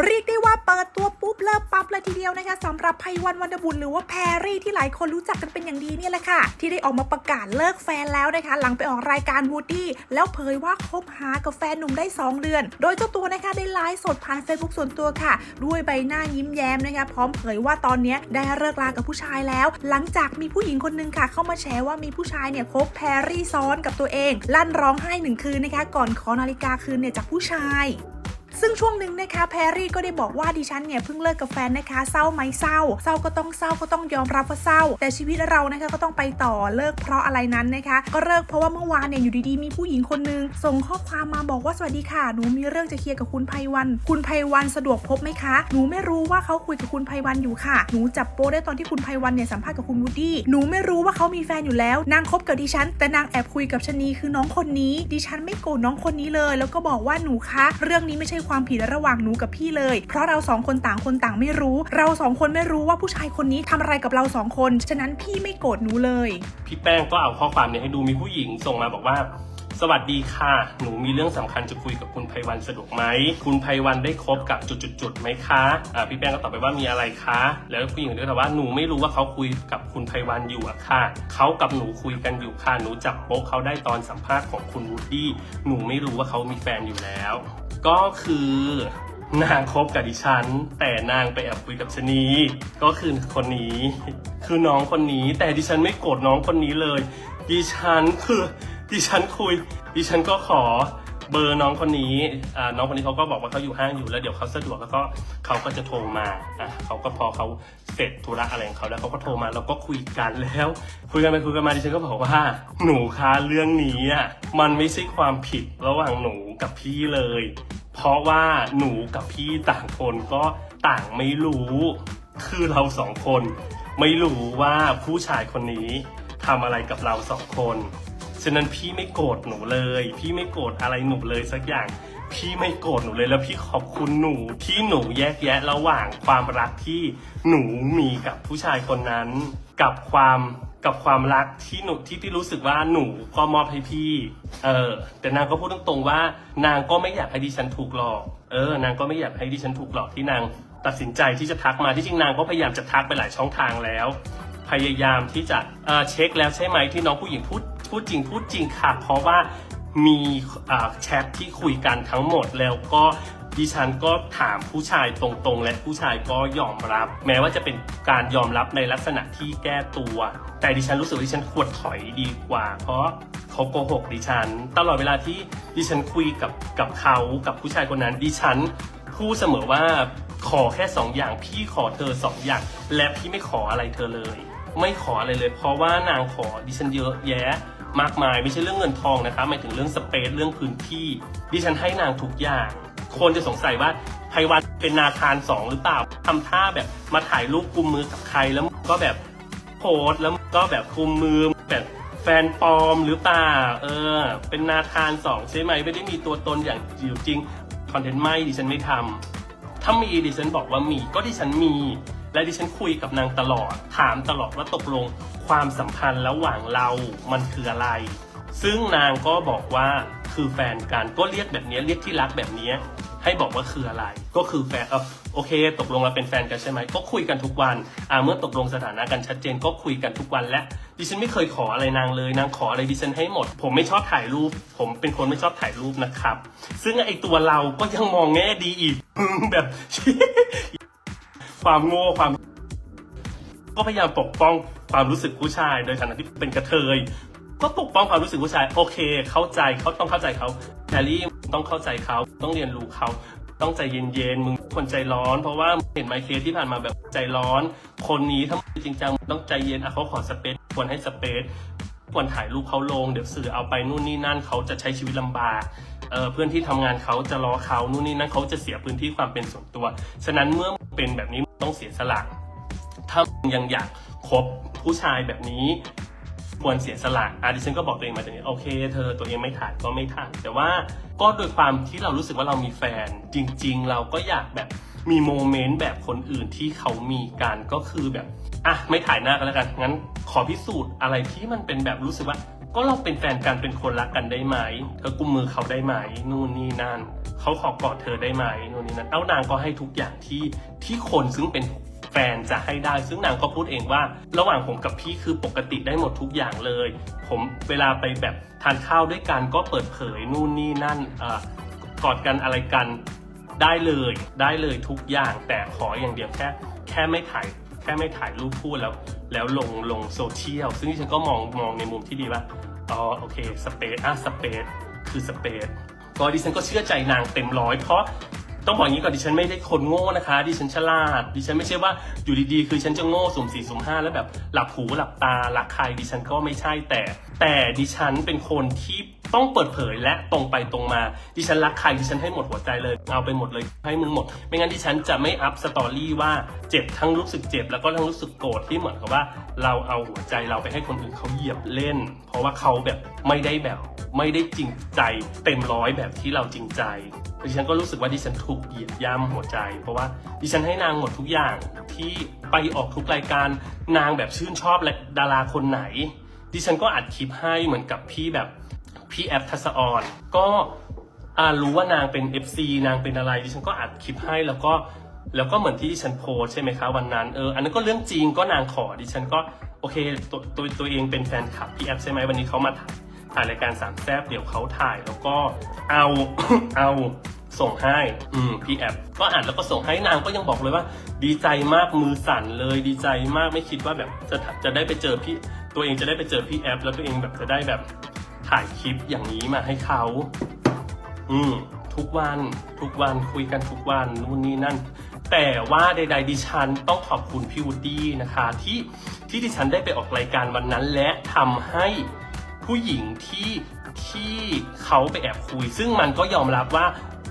เรียกได้ว่าเปิดตัวปุ๊บเลิกปั๊บเลยทีเดียวนะคะสำหรับไพวันวรรณบุญหรือว่าแพรรี่ที่หลายคนรู้จักกันเป็นอย่างดีเนี่ยแหละค่ะ ที่ได้ออกมาประกาศเลิกแฟนแล้วนะคะ หลังไปออกรายการวูดดี้แล้วเผยว่าคบหากับแฟนหนุ่มได้ 2 เดือน โดยเจ้าตัวนะคะได้ไลฟ์สดผ่าน Facebook ส่วนตัวค่ะ ด้วยใบหน้ายิ้มแย้มนะคะ พร้อมเผยว่าตอนนี้ได้เลิกลากับผู้ชายแล้ว หลังจากมีผู้หญิงคนนึงค่ะ เข้ามาแชร์ว่ามีผู้ชายเนี่ยคบแพรรี่ซ้อนกับตัวเอง ลั่นร้องไห้หนึ่งคืนนะคะ ก่อนขอนาฬิกาคืนเนี่ยจากผู้ชาย ซึ่งช่วงหนึ่งนะคะแพรรี่ก็ได้บอกว่าดิฉันเนี่ยเพิ่งเลิกกับแฟนนะคะเศร้าไหมเศร้า เศร้าก็ต้องเศร้าก็ต้องยอมรับว่าเศร้า แต่ชีวิตเรานะคะก็ต้องไปต่อเลิกเพราะอะไรนั้นนะคะ ก็เลิกเพราะว่าเมื่อวานเนี่ยอยู่ดีๆมีผู้หญิงคนนึงส่งข้อความมาบอกว่าสวัสดีค่ะหนูมีเรื่องจะเคลียร์กับคุณไพวัน คุณไพวันสะดวกพบไหมคะ หนูไม่รู้ว่าเขาคุยกับคุณไพวันอยู่ค่ะ หนูจับโป๊ได้ตอนที่คุณไพวันเนี่ยสัมภาษณ์กับคุณวูดดี้หนูไม่รู้ว่าเขามีแฟนอยู่แล้วนางคบกับดิฉัน แต่นางแอบคุยกับชนีคือน้องคนนี้ ดิฉันไม่โกรธน้องคนนี้เลย แล้วก็บอกว่าหนูคะ เรื่องนี้ไม่ใช่ความความผิดระหว่างหนูกับพี่เลย เพราะเราสองคนต่างคนต่างไม่รู้ เราสองคนไม่รู้ว่าผู้ชายคนนี้ทำอะไรกับเราสองคน ฉะนั้นพี่ไม่โกรธหนูเลย พี่แป้งก็เอาข้อความเนี้ให้ดูมีผู้หญิงส่งมาบอกว่าสวัสดีค่ะ หนูมีเรื่องสำคัญจะคุยกับคุณไพวันสะดวกไหม คุณไพวันได้คบกับจุดๆๆไหมคะอ่าพี่แป้งก็ตอบไปว่ามีอะไรคะ แล้วผู้หญิงก็ตอบว่าหนูไม่รู้ว่าเขาคุยกับคุณไพวันอยู่อะค่ะ เขากับหนูคุยกันอยู่ค่ะ หนูจับโป๊ะเขาได้ตอนสัมภาษณ์ของคุณวูดดี้ หนูไม่รู้ว่าเขามีแฟนอยู่แล้ว ก็คือนางคบกับดิฉัน แต่นางไปแอบคุยกับชนีก็คือคนนี้ คือน้องคนนี้ แต่ดิฉันไม่โกรธน้องคนนี้เลย ดิฉันคือดิฉันคุย ดิฉันก็ขอ เบอร์น้องคนนี้อ่าน้องคนนี้เขาก็บอกว่าเขาอยู่ห้างอยู่แล้วเดี๋ยวเขาสะดวกแล้วก็เขาก็จะโทรมาอะเขาก็พอเขาเสร็จธุระอะไรของเขาแล้วเขาก็โทรมาแล้วก็คุยกันแล้ว คุยกันไปคุยกันมาดิฉันก็บอกว่า หนูคะเรื่องนี้อะมันไม่ใช่ความผิดระหว่างหนูกับพี่เลย เพราะว่าหนูกับพี่ต่างคนก็ต่างไม่รู้คือเราสองคน ไม่รู้ว่าผู้ชายคนนี้ทำอะไรกับเราสองคน ฉะนั้นพี่ไม่โกรธหนูเลย พี่ไม่โกรธอะไรหนูเลยสักอย่าง พี่ไม่โกรธหนูเลยแล้วพี่ขอบคุณหนูที่หนูแยกแยะระหว่างความรักที่หนูมีกับผู้ชายคนนั้น กับความกับความรักที่หนูที่พี่รู้สึกว่าหนูก็มอบให้พี่ เออ แต่นางก็พูดตรงๆว่า นางก็ไม่อยากให้ดิฉันถูกหลอก เออ นางก็ไม่อยากให้ดิฉันถูกหลอกที่นางตัดสินใจที่จะทักมาที่จริงนางก็พยายามจะทักไปหลายช่องทางแล้ว พยายามที่จะเเช็คแล้วใช่ไหมที่น้องผู้หญิงพูด พูดจริงพูดจริงค่ะ เพราะว่ามีแชทที่คุยกันทั้งหมดแล้วก็ดิฉันก็ถามผู้ชายตรงๆ และผู้ชายก็ยอมรับ แม้ว่าจะเป็นการยอมรับในลักษณะที่แก้ตัว แต่ดิฉันรู้สึกว่าดิฉันควรถอยดีกว่า เพราะเขาโกหกดิฉัน ตลอดเวลาที่ดิฉันคุยกับกับเขากับผู้ชายคนนั้น ดิฉันพูดเสมอว่าขอแค่สองอย่างพี่ขอเธอสองอย่าง และพี่ไม่ขออะไรเธอเลย ไม่ขออะไรเลย เพราะว่านางขอดิฉันเยอะแยะ มากมาย ไม่ใช่เรื่องเงินทองนะคะหมายถึงเรื่องสเปซเรื่องพื้นที่ ดิฉันให้นางทุกอย่าง คนจะสงสัยว่าไพวันเป็นนาคารสองหรือเปล่าทำท่าแบบมาถ่ายรูปกุมมือกับใครแล้วก็แบบโพสแล้วก็แบบกุมมือแบบแฟนปลอมหรือเปล่าเออ เป็นนาคารสองใช่ไหมไม่ได้มีตัวตนอย่างอยู่จริงคอนเทนต์ไม่ดิฉันไม่ทำถ้ามีดิฉันบอกว่ามีก็ดิฉันมี และดิฉันคุยกับนางตลอด ถามตลอดว่าตกลงความสัมพันธ์ระหว่างเรามันคืออะไร ซึ่งนางก็บอกว่าคือแฟนกันก็เรียกแบบนี้เรียกที่รักแบบนี้ ให้บอกว่าคืออะไร ก็คือแฟนเออโอเค ตกลงเราเป็นแฟนกันใช่ไหมก็คุยกันทุกวันอ่าเมื่อตกลงสถานะกันชัดเจนก็คุยกันทุกวันและดิฉันไม่เคยขออะไรนางเลยนางขออะไรดิฉันให้หมด ผมไม่ชอบถ่ายรูป ผมเป็นคนไม่ชอบถ่ายรูปนะครับ ซึ่งไอตัวเราก็ยังมองแง่ดีอีกแบบ ความโง่ความ ก็พยายามปกป้องความรู้สึกผู้ชาย โดยฐานะที่เป็นกระเทย ก็ปกป้องความรู้สึกผู้ชาย โอเค เข้าใจเขาต้องเข้าใจเขาแฮร์รี่ต้องเข้าใจเขาต้องเรียนรู้เขาต้องใจเย็นๆ มึงคนใจร้อน เพราะว่าเห็นไมเคสที่ผ่านมาแบบใจร้อน คนนี้ถ้าจริงจังต้องใจเย็นอะเขาขอสเปซควรให้สเปซควรถ่ายรูปเขาลง เดี๋ยวสื่อเอาไปนู่นนี่นั่นเขาจะใช้ชีวิตลำบาก เออเพื่อนที่ทำงานเขาจะรอเขานู่นนี่นั่นเขาจะเสียพื้นที่ความเป็นส่วนตัว ฉะนั้นเมื่อเป็นแบบนี้ต้องเสียสละถ้ายังอยากคบผู้ชายแบบนี้ควรเสียสละอะดิฉันก็บอกตัวเองมาจากนี้โอเค เธอตัวเองไม่ถ่ายก็ไม่ถ่ายแต่ว่าก็โดยความที่เรารู้สึกว่าเรามีแฟน จริง ๆ เราก็อยากแบบมีโมเมนต์แบบคนอื่นที่เขามีกันก็คือแบบอะไม่ถ่ายหน้ากันแล้วกันงั้นขอพิสูจน์อะไรที่มันเป็นแบบรู้สึกว่า ก็เราเป็นแฟนกันเป็นคนรักกันได้ไหม เธอกุมมือเขาได้ไหมนู่นนี่นั่นเขาขอกอดเธอได้ไหมนู่นนี่นั่นเอ้านางก็ให้ทุกอย่างที่ที่คนซึ่งเป็นแฟนจะให้ได้ ซึ่งนางก็พูดเองว่า ระหว่างผมกับพี่คือปกติได้หมดทุกอย่างเลย ผมเวลาไปแบบทานข้าวด้วยกันก็เปิดเผยนู่นนี่นั่นอกอดกันอะไรกันได้เลยได้เลยทุกอย่างแต่ขออย่างเดียวแค่แค่ไม่ถ่าย แค่ไม่ถ่ายรูปคู่แล้วแล้วลงลงโซเชียลซึ่งฉันก็มองมองในมุมที่ดีว่าอ๋อโอเคสเปซอะสเปซคือสเปซก็ดิฉันก็เชื่อใจนางเต็มร้อยเพราะต้องบอกอย่างนี้ก่อนดิฉันไม่ได้คนโง่นะคะ ดิฉันฉลาด ดิฉันไม่ใช่ว่าอยู่ดีๆ คือฉันจะโง่สมสี่สมห้าแล้วแบบหลับหูหลับตารักใครดิฉันก็ไม่ใช่แต่ แต่ดิฉันเป็นคนที่ ต้องเปิดเผยและตรงไปตรงมา ดิฉันรักใครดิฉันให้หมดหัวใจเลย เอาไปหมดเลยให้มึงหมด ไม่งั้นดิฉันจะไม่อัพสตอรี่ว่าเจ็บทั้งรู้สึกเจ็บแล้วก็ทั้งรู้สึกโกรธที่เหมือนกับว่าเราเอาหัวใจเราไปให้คนอื่นเขาเหยียบเล่น เพราะว่าเขาแบบไม่ได้แบบไม่ได้จริงใจเต็มร้อยแบบที่เราจริงใจดิฉันก็รู้สึกว่าดิฉันถูกเหยียบย่ำหัวใจ เพราะว่าดิฉันให้นางหมดทุกอย่างที่ไปออกทุกรายการนางแบบชื่นชอบและดาราคนไหน ดิฉันก็อัดคลิปให้เหมือนกับพี่แบบ พี่แอฟทัศออนก็อารู้ว่านางเป็น FC นางเป็นอะไรดิฉันก็อัดคลิปให้แล้วก็แล้วก็เหมือนที่ดิฉันโพสใช่ไหมคะวันนั้นเอออันนั้นก็เรื่องจริงก็นางขอดิฉันก็โอเคตัวตัวตัวเองเป็นแฟนคลับพี่แอฟใช่ไหมวันนี้เขามาถ่ายถ่ายรายการสามแซบเดี๋ยวเขาถ่ายแล้วก็เอาเอาส่งให้อืมพี่แอฟก็อ่านแล้วก็ส่งให้นางก็ยังบอกเลยว่า ดีใจมากมือสั่นเลยดีใจมากไม่คิดว่าแบบจะจะได้ไปเจอพี่ตัวเองจะได้ไปเจอพี่แอฟแล้วตัวเองแบบจะได้แบบ ถ่ายคลิปอย่างนี้มาให้เขา อืมทุกวันทุกวันคุยกันทุกวันนู่นนี่นั่น แต่ว่าใด ๆ ดิฉันต้องขอบคุณพี่วูดดี้นะคะ ที่ที่ดิฉันได้ไปออกรายการวันนั้น และทำให้ผู้หญิงที่ที่เขาไปแอบคุย ซึ่งมันก็ยอมรับว่า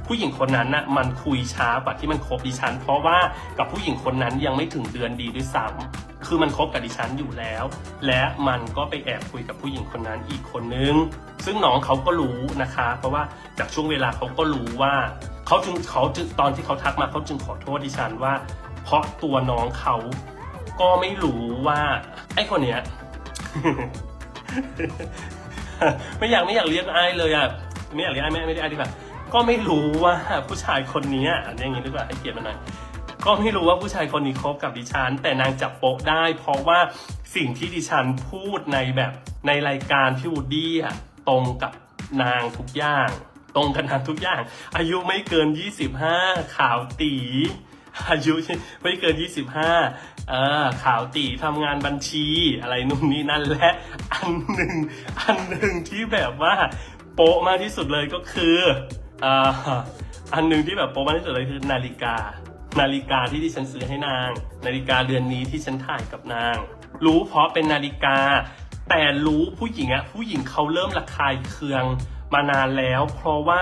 ผู้หญิงคนนั้นน่ะมันคุยช้ากว่าที่มันคบดิฉัน เพราะว่ากับผู้หญิงคนนั้นยังไม่ถึงเดือนดีด้วยซ้ำคือมันคบกับดิฉันอยู่แล้ว และมันก็ไปแอบคุยกับผู้หญิงคนนั้นอีกคนนึง ซึ่งน้องเขาก็รู้นะคะ เพราะว่าจากช่วงเวลาเขาก็รู้ว่าเขาจึงเขาจึงตอนที่เขาทักมาเขาจึงขอโทษดิฉันว่า เพราะตัวน้องเขาก็ไม่รู้ว่า ไอ้คนเนี้ยไม่อยากไม่อยากเรียกไอ้เลยอะไม่อยากเรียกไอ้ไม่ไม่ได้ไอ้ดีกว่า ก็ไม่รู้ว่าผู้ชายคนนี้อะอย่างนี้ดีกว่าให้เกียรติมันหน่อยก็ไม่รู้ว่าผู้ชายคนนี้คบกับดิฉัน แต่นางจับโป๊ะได้ เพราะว่าสิ่งที่ดิฉันพูดในแบบในรายการพี่วูดดี้อะตรงกับนางทุกอย่าง ตรงกันนางทุกอย่าง อายุไม่เกิน 25 ขาวตีอายุไม่เกิน 25เออขาวตีทำงานบัญชีอะไรนู่นนี่นั่นและอันหนึ่งอันหนึ่งที่แบบว่าโป๊ะมากที่สุดเลยก็คือ อันหนึ่งที่แบบโป๊ะมากที่สุดเลยคือนาฬิกา นาฬิกาที่ที่ฉันซื้อให้นาง นาฬิกาเดือนนี้ที่ฉันถ่ายกับนาง รู้เพราะเป็นนาฬิกา แต่รู้ผู้หญิงอะผู้หญิงเขาเริ่มระคายเคืองมานานแล้ว เพราะว่า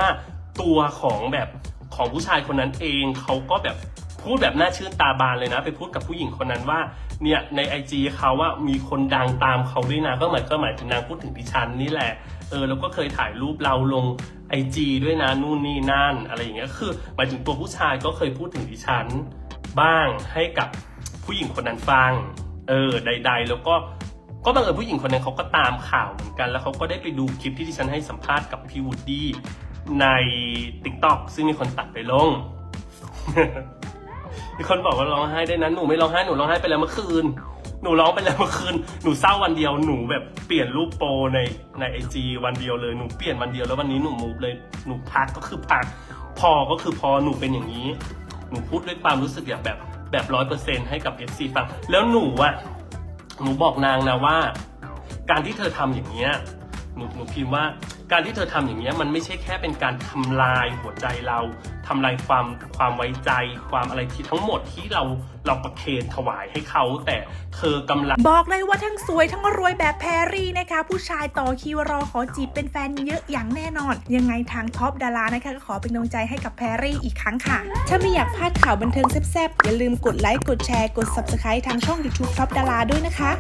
ตัวของแบบของผู้ชายคนนั้นเองเขาก็แบบ พูดแบบน่าชื่นตาบานเลยนะ ไปพูดกับผู้หญิงคนนั้นว่าเนี่ยในไอจีเขาว่ามีคนดังตามเขาด้วยนะก็หมายก็หมายถึงนางพูดถึงดิฉันนี่แหละเออแล้วก็เคยถ่ายรูปเราลงไอจีด้วยนะนู่นนี่นั่น อะไรอย่างเงี้ยคือหมายถึงตัวผู้ชายก็เคยพูดถึงดิฉันบ้างให้กับผู้หญิงคนนั้นฟังเออใด ๆ แล้วก็ก็บังเอิญผู้หญิงคนนั้นเขาก็ตามข่าวเหมือนกัน แล้วเขาก็ได้ไปดูคลิปที่ดิฉันให้สัมภาษณ์กับพี่วูดดี้ใน t ิ k t o k ซึ่งมีคนตัดไปลง มีคนบอกว่าร้องไห้ได้นะหนูไม่ร้องไห้หนูร้องไห้ไปแล้วเมื่อคืน หนูร้องไปแล้วเมื่อคืน หนูเศร้าวันเดียวหนูแบบเปลี่ยนรูปโปรในในไอจีวันเดียวเลยหนูเปลี่ยนวันเดียวแล้ววันนี้หนูมูฟเลยหนูพักก็คือพัก พอก็คือพอหนูเป็นอย่างนี้ หนูพูดด้วยความรู้สึกอย่างแบบแบบร้อยเปอร์เซ็นต์ให้กับ FC ฟังแล้วหนูอะหนูบอกนางนะว่า การที่เธอทำอย่างเงี้ยหนูหนูพิมพ์ว่า การที่เธอทำอย่างเงี้ยมันไม่ใช่แค่เป็นการทำลายหัวใจเราทำลายความความไว้ใจ ความอะไรที่ทั้งหมดที่เราเราประเคนถวายให้เขาแต่เธอกำลัง บอกเลยว่าทั้งสวยทั้งรวยแบบแพรรี่นะคะ ผู้ชายต่อคิวรอขอจีบเป็นแฟนเยอะอย่างแน่นอน ยังไงทางท็อปดารานะคะก็ขอเป็นกำลังใจให้กับแพรรี่อีกครั้งค่ะ ถ้าไม่อยากพลาดข่าวบันเทิงแซ่บๆอย่าลืมกดไลค์กดแชร์กด subscribe ทางช่อง YouTube ท็อปดาราด้วยนะคะ